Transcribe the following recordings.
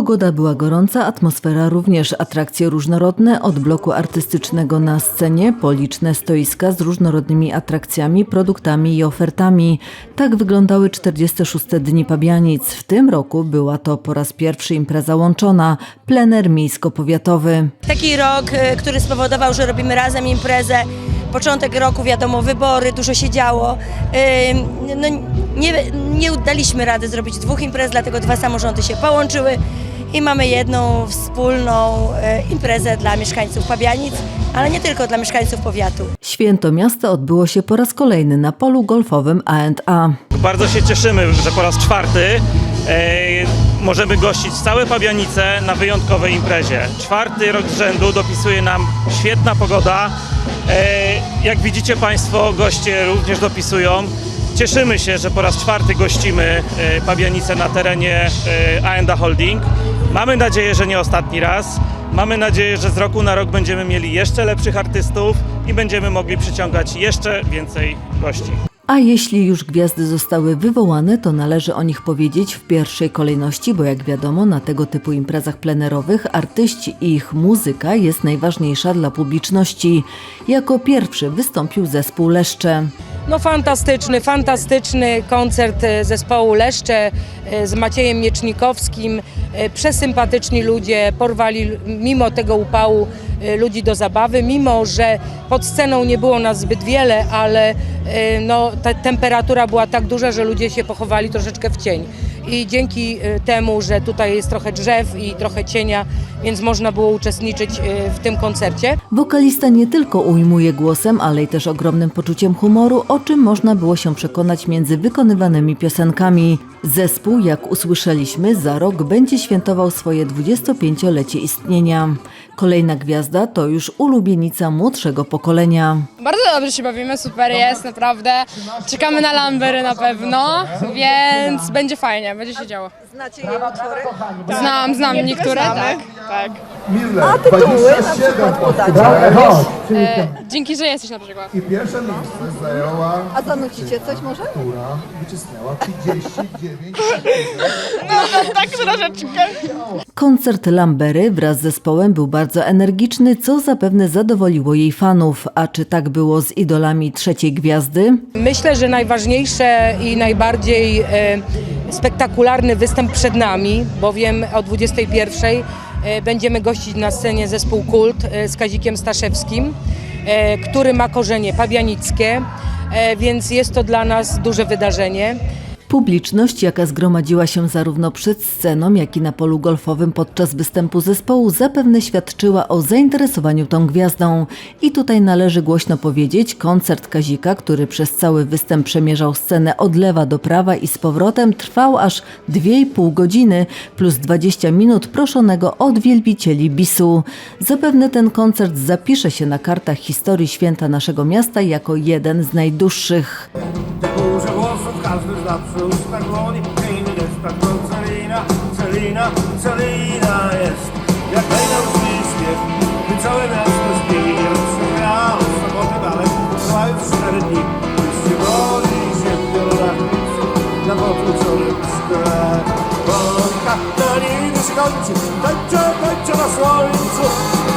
Pogoda była gorąca, atmosfera również, atrakcje różnorodne, od bloku artystycznego na scenie po liczne stoiska z różnorodnymi atrakcjami, produktami i ofertami. Tak wyglądały 46 dni Pabianic. W tym roku była to po raz pierwszy impreza łączona, plener miejsko-powiatowy. Taki rok, y, który spowodował, że robimy razem imprezę. Początek roku, wiadomo, wybory, dużo się działo. No, nie, nie udaliśmy rady zrobić dwóch imprez, dlatego dwa samorządy się połączyły i mamy jedną wspólną y, imprezę dla mieszkańców Pabianic, ale nie tylko dla mieszkańców powiatu. Święto miasta odbyło się po raz kolejny na polu golfowym A&A. Bardzo się cieszymy, że po raz czwarty możemy gościć całe Pabianice na wyjątkowej imprezie. Czwarty rok z rzędu dopisuje nam świetna pogoda. Jak widzicie Państwo, goście również dopisują. Cieszymy się, że po raz czwarty gościmy e, Pabianice na terenie A&A Holding. Mamy nadzieję, że nie ostatni raz. Mamy nadzieję, że z roku na rok będziemy mieli jeszcze lepszych artystów i będziemy mogli przyciągać jeszcze więcej gości. A jeśli już gwiazdy zostały wywołane, to należy o nich powiedzieć w pierwszej kolejności, bo jak wiadomo, na tego typu imprezach plenerowych artyści i ich muzyka jest najważniejsza dla publiczności. Jako pierwszy wystąpił zespół Leszcze. No fantastyczny, fantastyczny koncert e, zespołu Leszcze e, z Maciejem Miecznikowskim. E, Przesympatyczni ludzie, porwali mimo tego upału ludzi do zabawy, mimo że pod sceną nie było nas zbyt wiele, ale e, no, ta temperatura była tak duża, że ludzie się pochowali troszeczkę w cień. I dzięki e, temu, że tutaj jest trochę drzew i trochę cienia, więc można było uczestniczyć w tym koncercie. Wokalista nie tylko ujmuje głosem, ale i też ogromnym poczuciem humoru, o czym można było się przekonać między wykonywanymi piosenkami. Zespół, jak usłyszeliśmy, za rok będzie świętował swoje 25-lecie istnienia. Kolejna gwiazda to już ulubienica młodszego pokolenia. Bardzo dobrze się bawimy, super jest, naprawdę. Czekamy na Lambery na pewno, więc będzie fajnie, będzie się działo. Znacie jej utwory? Znam, znam niektóre, tak, tak. A tytuły na przykład podacie. E, dzięki, że jesteś na przykład. I pierwsze miejsce zajęła A zanucicie coś może? która wycisnęła 39 Tak troszeczkę. Koncert Lambery wraz z zespołem był bardzo energiczny, co zapewne zadowoliło jej fanów. A czy tak było z idolami trzeciej gwiazdy? Myślę, że najważniejsze i najbardziej e, spektakularny występ przed nami, bowiem o 21 e, będziemy gościć na scenie zespół Kult e, z Kazikiem Staszewskim, który ma korzenie pabianickie, więc jest to dla nas duże wydarzenie. Publiczność, jaka zgromadziła się zarówno przed sceną, jak i na polu golfowym podczas występu zespołu, zapewne świadczyła o zainteresowaniu tą gwiazdą. I tutaj należy głośno powiedzieć, koncert Kazika, który przez cały występ przemierzał scenę od lewa do prawa i z powrotem, trwał aż 2,5 godziny, plus 20 minut proszonego od wielbicieli bisu. Zapewne ten koncert zapisze się na kartach historii święta naszego miasta jako jeden z najdłuższych. Każdy z nas przy ustach dłoni Inny jest tak to Celina, Celina, Celina jest. Jak najnowszy śpiew, gdy całe miasto śpiewi Przegrał soboty balet, trwa już cztery dni. Już się boli się w piorunach Na potłuczonym szkle Polka na nim się kończy Tańczę, tańczę na słońcu.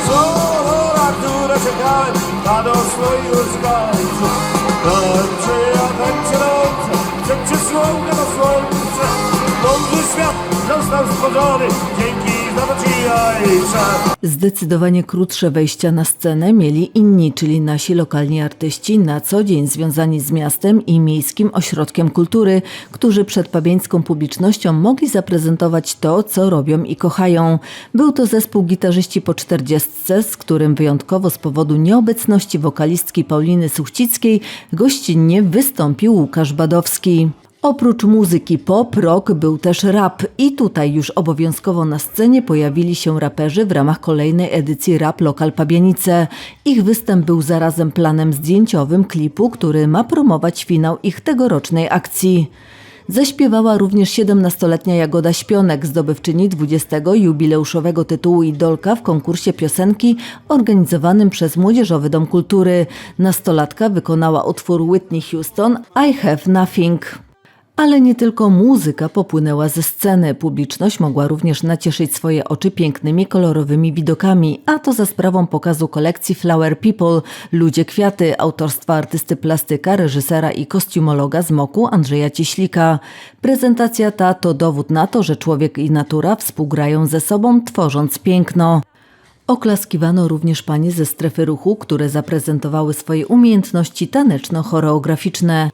Co hora, które czekałem A doszło już końcu. Ja tańczę przysłonkę na słońce Mądry świat został stworzony Dzięki Zdecydowanie krótsze wejścia na scenę mieli inni, czyli nasi lokalni artyści, na co dzień związani z miastem i miejskim ośrodkiem kultury, którzy przed pabieńską publicznością mogli zaprezentować to, co robią i kochają. Był to zespół gitarzyści po czterdziestce, z którym wyjątkowo z powodu nieobecności wokalistki Pauliny Suchcickiej gościnnie wystąpił Łukasz Badowski. Oprócz muzyki pop, rock był też rap i tutaj już obowiązkowo na scenie pojawili się raperzy w ramach kolejnej edycji Rap Lokal Pabianice. Ich występ był zarazem planem zdjęciowym klipu, który ma promować finał ich tegorocznej akcji. Zaśpiewała również 17-letnia Jagoda Śpionek, zdobywczyni 20. jubileuszowego tytułu Idolka w konkursie piosenki organizowanym przez Młodzieżowy Dom Kultury. Nastolatka wykonała utwór Whitney Houston I Have Nothing. Ale nie tylko muzyka popłynęła ze sceny. Publiczność mogła również nacieszyć swoje oczy pięknymi, kolorowymi widokami, a to za sprawą pokazu kolekcji Flower People Ludzie Kwiaty autorstwa artysty plastyka, reżysera i kostiumologa z Moku Andrzeja Cieślika. Prezentacja ta to dowód na to, że człowiek i natura współgrają ze sobą, tworząc piękno. Oklaskiwano również panie ze strefy ruchu, które zaprezentowały swoje umiejętności taneczno-choreograficzne.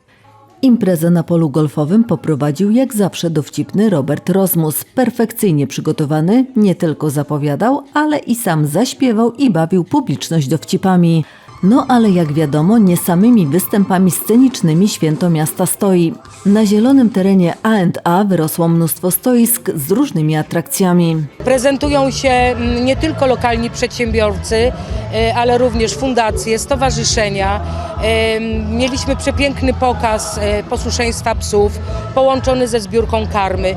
Imprezę na polu golfowym poprowadził jak zawsze dowcipny Robert Rozmus. Perfekcyjnie przygotowany, nie tylko zapowiadał, ale i sam zaśpiewał i bawił publiczność dowcipami. No ale jak wiadomo, nie samymi występami scenicznymi święto miasta stoi. Na zielonym terenie A&A wyrosło mnóstwo stoisk z różnymi atrakcjami. Prezentują się mm, nie tylko lokalni przedsiębiorcy, e, ale również fundacje, stowarzyszenia. E, Mieliśmy przepiękny pokaz e, posłuszeństwa psów połączony ze zbiórką karmy.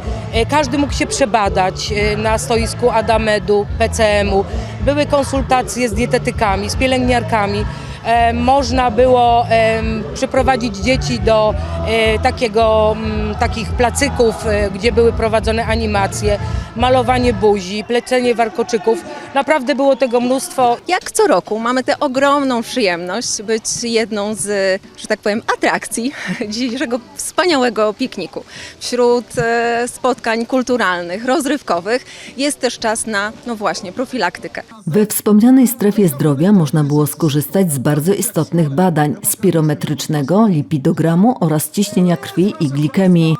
Każdy mógł się przebadać na stoisku Adamedu, PCM-u. Były konsultacje z dietetykami, z pielęgniarkami. E, Można było przyprowadzić dzieci do e, takiego, takich placyków, e, gdzie były prowadzone animacje, malowanie buzi, plecenie warkoczyków. Naprawdę było tego mnóstwo. Jak co roku mamy tę ogromną przyjemność być jedną z, że tak powiem, atrakcji dzisiejszego wspaniałego pikniku. Wśród spotkań kulturalnych, rozrywkowych jest też czas na, no właśnie, profilaktykę. We wspomnianej strefie zdrowia można było skorzystać z bardzo istotnych badań spirometrycznego, lipidogramu oraz ciśnienia krwi i glikemii.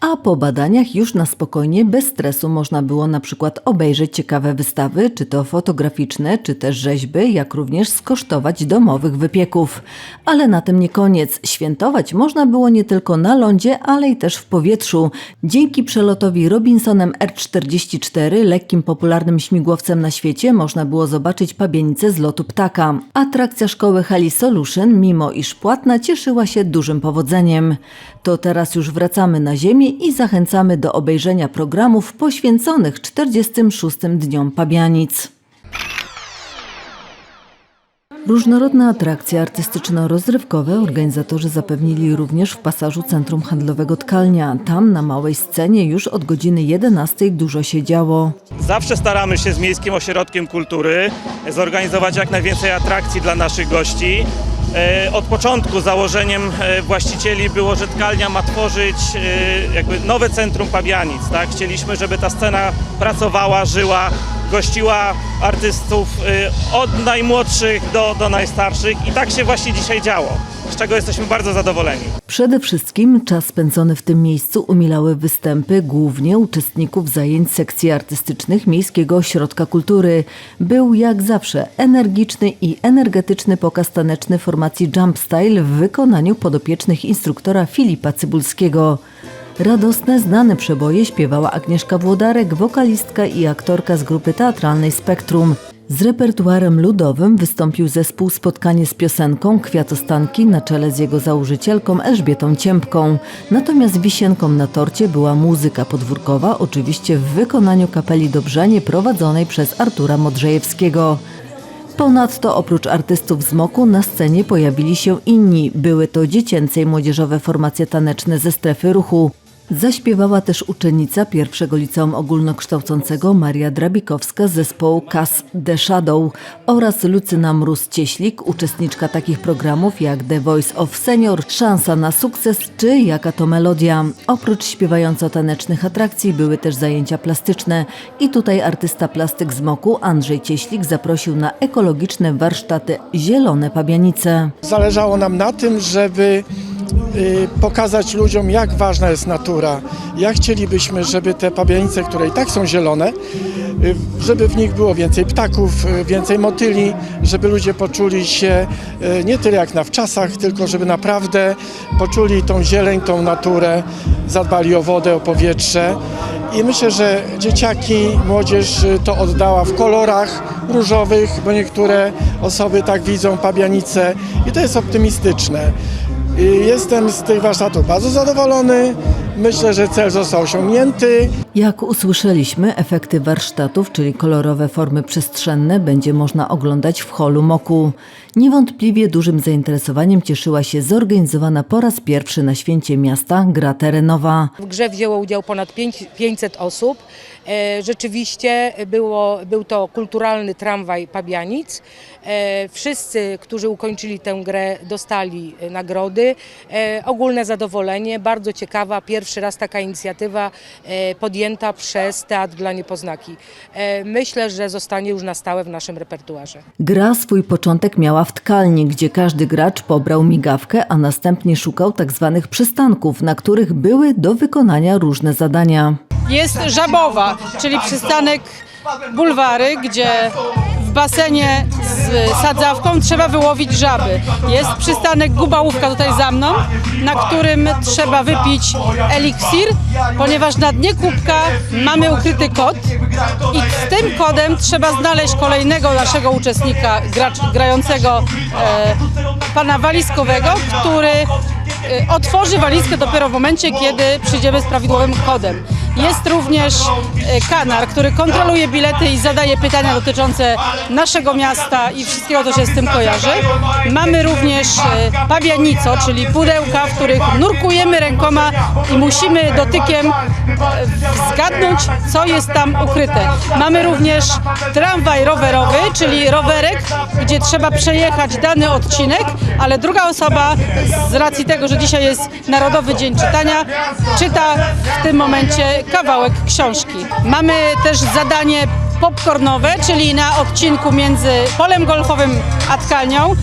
A po badaniach już na spokojnie, bez stresu można było na przykład obejrzeć ciekawe wystawy, czy to fotograficzne, czy też rzeźby, jak również skosztować domowych wypieków. Ale na tym nie koniec. Świętować można było nie tylko na lądzie, ale i też w powietrzu. Dzięki przelotowi Robinsonem R-44, lekkim popularnym śmigłowcem na świecie, można było zobaczyć pabienicę z lotu ptaka. Atrakcja szkoły Hali Solution, mimo iż płatna, cieszyła się dużym powodzeniem. To teraz już wracamy na ziemię i zachęcamy do obejrzenia programów poświęconych 46. Dniom Pabianic. Różnorodne atrakcje artystyczno-rozrywkowe organizatorzy zapewnili również w pasażu Centrum Handlowego Tkalnia. Tam na małej scenie już od godziny 11 dużo się działo. Zawsze staramy się z Miejskim Ośrodkiem Kultury zorganizować jak najwięcej atrakcji dla naszych gości. E, Od początku założeniem e, właścicieli było, że tkalnia ma tworzyć e, jakby nowe centrum Pabianic. Tak? Chcieliśmy, żeby ta scena pracowała, żyła, gościła artystów e, od najmłodszych do, do najstarszych i tak się właśnie dzisiaj działo, z czego jesteśmy bardzo zadowoleni. Przede wszystkim czas spędzony w tym miejscu umilały występy głównie uczestników zajęć sekcji artystycznych Miejskiego Ośrodka Kultury. Był jak zawsze energiczny i energetyczny pokaz taneczny formacji Jump Style w wykonaniu podopiecznych instruktora Filipa Cybulskiego. Radosne, znane przeboje śpiewała Agnieszka Włodarek, wokalistka i aktorka z grupy teatralnej Spektrum. Z repertuarem ludowym wystąpił zespół Spotkanie z piosenką Kwiatostanki na czele z jego założycielką Elżbietą Ciępką. Natomiast wisienką na torcie była muzyka podwórkowa, oczywiście w wykonaniu kapeli Dobrzenie prowadzonej przez Artura Modrzejewskiego. Ponadto oprócz artystów z Moku na scenie pojawili się inni. Były to dziecięce i młodzieżowe formacje taneczne ze strefy ruchu. Zaśpiewała też uczennica pierwszego liceum ogólnokształcącego Maria Drabikowska z zespołu Cas The Shadow oraz Lucyna Mróz-Cieślik, uczestniczka takich programów jak The Voice of Senior, Szansa na sukces czy Jaka to melodia. Oprócz śpiewająco-tanecznych atrakcji były też zajęcia plastyczne i tutaj artysta plastyk z Moku Andrzej Cieślik zaprosił na ekologiczne warsztaty Zielone Pabianice. Zależało nam na tym, żeby pokazać ludziom, jak ważna jest natura. Jak chcielibyśmy, żeby te pabianice, które i tak są zielone, y, żeby w nich było więcej ptaków, y, więcej motyli, żeby ludzie poczuli się y, nie tyle jak na wczasach, tylko żeby naprawdę poczuli tą zieleń, tą naturę, zadbali o wodę, o powietrze. I myślę, że dzieciaki, młodzież y, to oddała w kolorach różowych, bo niektóre osoby tak widzą pabianice i to jest optymistyczne. Jestem z tych warsztatów bardzo zadowolony. Myślę, że cel został osiągnięty. Jak usłyszeliśmy, efekty warsztatów, czyli kolorowe formy przestrzenne, będzie można oglądać w holu Moku. Niewątpliwie dużym zainteresowaniem cieszyła się zorganizowana po raz pierwszy na święcie miasta gra terenowa. W grze wzięło udział ponad pięć- 500 osób. E, Rzeczywiście było, był to kulturalny tramwaj Pabianic. E, Wszyscy, którzy ukończyli tę grę, dostali e, nagrody. Ogólne zadowolenie, bardzo ciekawa, pierwszy raz taka inicjatywa e, podjęta przez Teatr dla Niepoznaki. E, Myślę, że zostanie już na stałe w naszym repertuarze. Gra swój początek miała w tkalni, gdzie każdy gracz pobrał migawkę, a następnie szukał tak zwanych przystanków, na których były do wykonania różne zadania. Jest Żabowa, czyli przystanek bulwary, gdzie w basenie z sadzawką trzeba wyłowić żaby. Jest przystanek Gubałówka tutaj za mną, na którym trzeba wypić eliksir, ponieważ na dnie kubka mamy ukryty kod i z tym kodem trzeba znaleźć kolejnego naszego uczestnika gracz, grającego e, pana walizkowego, który e, otworzy walizkę dopiero w momencie, kiedy przyjdziemy z prawidłowym kodem. Jest również e, kanar, który kontroluje bilety i zadaje pytania dotyczące naszego miasta i wszystkiego, co się z tym kojarzy. Mamy również e, pabianico, czyli pudełka, w których nurkujemy rękoma i musimy dotykiem e, zgadnąć, co jest tam ukryte. Mamy również tramwaj rowerowy, czyli rowerek, gdzie trzeba przejechać dany odcinek, ale druga osoba z racji tego, że dzisiaj jest Narodowy Dzień Czytania, czyta w tym momencie kawałek książki. Mamy też zadanie popcornowe, czyli na odcinku między polem golfowym a tkalnią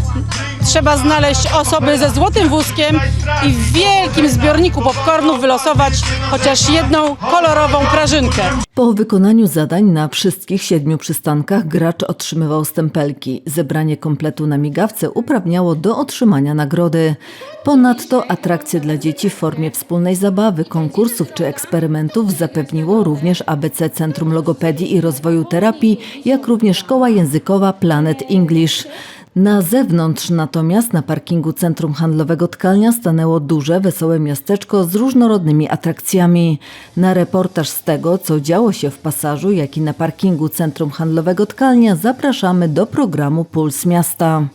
trzeba znaleźć osoby ze złotym wózkiem i w wielkim zbiorniku popcornu wylosować chociaż jedną kolorową prażynkę. Po wykonaniu zadań na wszystkich siedmiu przystankach gracz otrzymywał stempelki. Zebranie kompletu na migawce uprawniało do otrzymania nagrody. Ponadto atrakcje dla dzieci w formie wspólnej zabawy, konkursów czy eksperymentów zapewniło również ABC Centrum Logopedii i Rozwoju Terapii, jak również Szkoła Językowa Planet English. Na zewnątrz natomiast na parkingu Centrum Handlowego Tkalnia stanęło duże, wesołe miasteczko z różnorodnymi atrakcjami. Na reportaż z tego, co działo się w pasażu, jak i na parkingu Centrum Handlowego Tkalnia zapraszamy do programu Puls Miasta.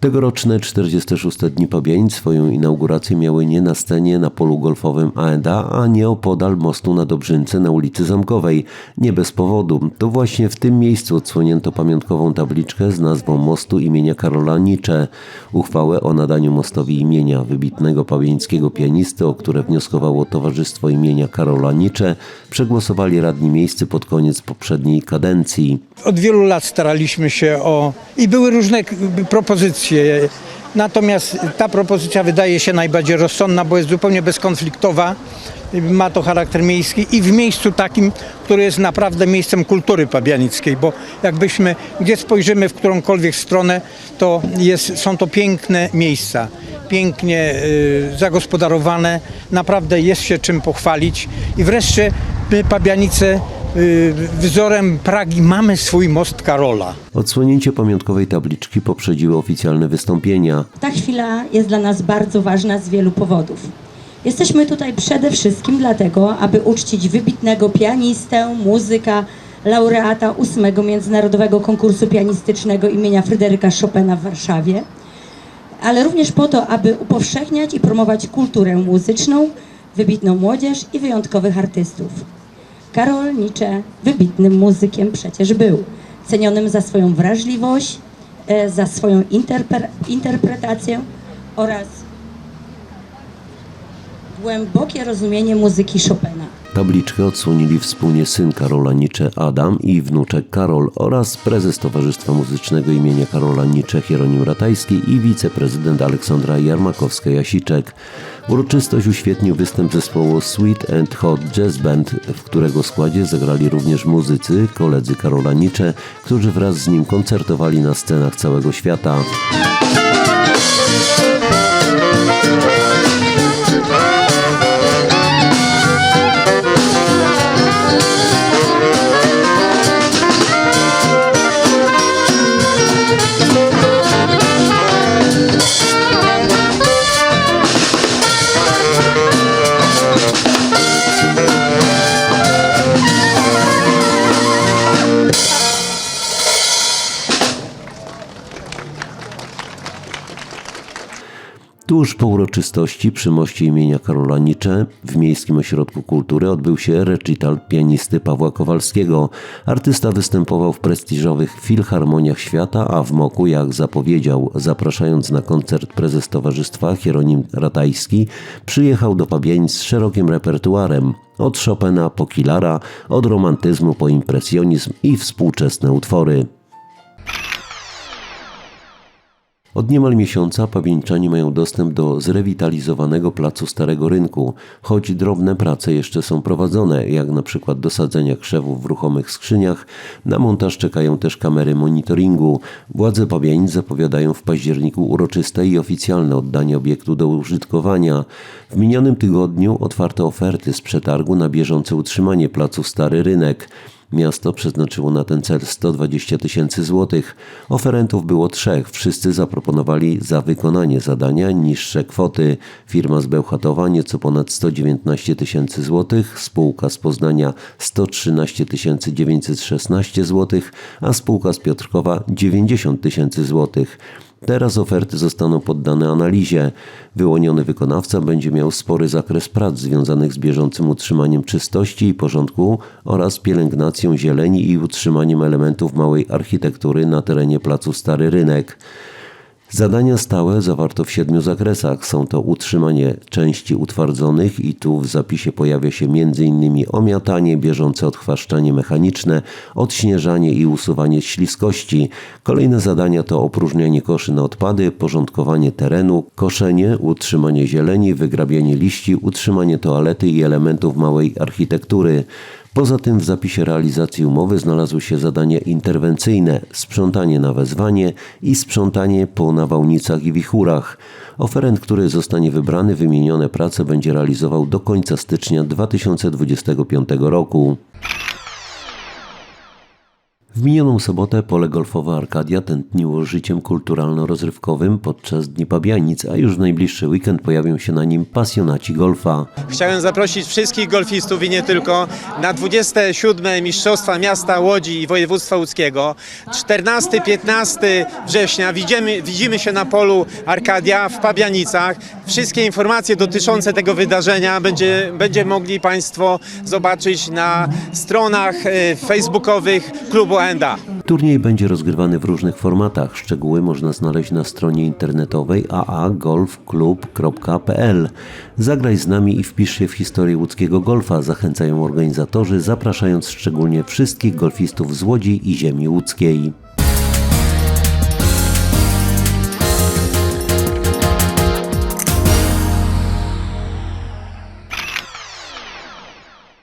Tegoroczne 46. Dni Pabianic swoją inaugurację miały nie na scenie na polu golfowym A&A, a nie opodal mostu na Dobrzynce na ulicy Zamkowej. Nie bez powodu. To właśnie w tym miejscu odsłonięto pamiątkową tabliczkę z nazwą mostu imienia Karola Nietzsche. Uchwałę o nadaniu mostowi imienia wybitnego pabiańskiego pianisty, o które wnioskowało Towarzystwo imienia Karola Nietzsche, przegłosowali radni miejscy pod koniec poprzedniej kadencji. Od wielu lat staraliśmy się o. i były różne k- Natomiast ta propozycja wydaje się najbardziej rozsądna, bo jest zupełnie bezkonfliktowa. Ma to charakter miejski i w miejscu takim, które jest naprawdę miejscem kultury pabianickiej, bo jakbyśmy gdzie spojrzymy w którąkolwiek stronę, to jest, są to piękne miejsca, pięknie y, zagospodarowane, naprawdę jest się czym pochwalić i wreszcie my Pabianice y, wzorem Pragi mamy swój most Karola. Odsłonięcie pamiątkowej tabliczki poprzedziły oficjalne wystąpienia. Ta chwila jest dla nas bardzo ważna z wielu powodów. Jesteśmy tutaj przede wszystkim dlatego, aby uczcić wybitnego pianistę, muzyka, laureata ósmego Międzynarodowego Konkursu Pianistycznego imienia Fryderyka Chopina w Warszawie, ale również po to, aby upowszechniać i promować kulturę muzyczną, wybitną młodzież i wyjątkowych artystów. Karol Nietzsche wybitnym muzykiem przecież był, cenionym za swoją wrażliwość, e, za swoją interpre- interpretację oraz głębokie rozumienie muzyki Chopina. Tabliczkę odsłonili wspólnie syn Karola Nietzsche Adam i wnuczek Karol oraz prezes Towarzystwa Muzycznego imienia Karola Nietzsche Hieronim Ratajski i wiceprezydent Aleksandra Jarmakowska-Jasiczek. Uroczystość uświetnił występ zespołu Sweet and Hot Jazz Band, w którego składzie zagrali również muzycy, koledzy Karola Nietzsche, którzy wraz z nim koncertowali na scenach całego świata. Po uroczystości przy moście imienia Karola Nietzsche w Miejskim Ośrodku Kultury odbył się recital pianisty Pawła Kowalskiego. Artysta występował w prestiżowych filharmoniach świata, a w Moku, jak zapowiedział, zapraszając na koncert prezes towarzystwa Hieronim Ratajski, przyjechał do Pabianic z szerokim repertuarem. Od Chopina po Kilara, od romantyzmu po impresjonizm i współczesne utwory. Od niemal miesiąca pawieńczanie mają dostęp do zrewitalizowanego placu Starego Rynku, choć drobne prace jeszcze są prowadzone, jak na przykład dosadzenia krzewów w ruchomych skrzyniach, na montaż czekają też kamery monitoringu. Władze Pabianic zapowiadają w październiku uroczyste i oficjalne oddanie obiektu do użytkowania. W minionym tygodniu otwarto oferty z przetargu na bieżące utrzymanie placu Stary Rynek. Miasto przeznaczyło na ten cel 120 tysięcy złotych. Oferentów było trzech. Wszyscy zaproponowali za wykonanie zadania niższe kwoty. Firma z Bełchatowa nieco ponad 119 tysięcy złotych, spółka z Poznania 113 916 złotych, a spółka z Piotrkowa 90 tysięcy złotych. Teraz oferty zostaną poddane analizie. Wyłoniony wykonawca będzie miał spory zakres prac związanych z bieżącym utrzymaniem czystości i porządku oraz pielęgnacją zieleni i utrzymaniem elementów małej architektury na terenie placu Stary Rynek. Zadania stałe zawarto w siedmiu zakresach. Są to utrzymanie części utwardzonych i tu w zapisie pojawia się m.in. omiatanie, bieżące odchwaszczanie mechaniczne, odśnieżanie i usuwanie śliskości. Kolejne zadania to opróżnianie koszy na odpady, porządkowanie terenu, koszenie, utrzymanie zieleni, wygrabianie liści, utrzymanie toalety i elementów małej architektury. Poza tym w zapisie realizacji umowy znalazły się zadania interwencyjne, sprzątanie na wezwanie i sprzątanie po nawałnicach i wichurach. Oferent, który zostanie wybrany, wymienione prace będzie realizował do końca stycznia 2025 roku. W minioną sobotę pole golfowe Arkadia tętniło życiem kulturalno-rozrywkowym podczas Dni Pabianic, a już w najbliższy weekend pojawią się na nim pasjonaci golfa. Chciałem zaprosić wszystkich golfistów i nie tylko na 27. Mistrzostwa Miasta Łodzi i Województwa Łódzkiego. 14-15 września widzimy, widzimy się na polu Arkadia w Pabianicach. Wszystkie informacje dotyczące tego wydarzenia będzie, będzie mogli Państwo zobaczyć na stronach e, facebookowych klubu Turniej będzie rozgrywany w różnych formatach. Szczegóły można znaleźć na stronie internetowej aagolfklub.pl. Zagraj z nami i wpisz się w historię łódzkiego golfa, zachęcają organizatorzy, zapraszając szczególnie wszystkich golfistów z Łodzi i ziemi łódzkiej.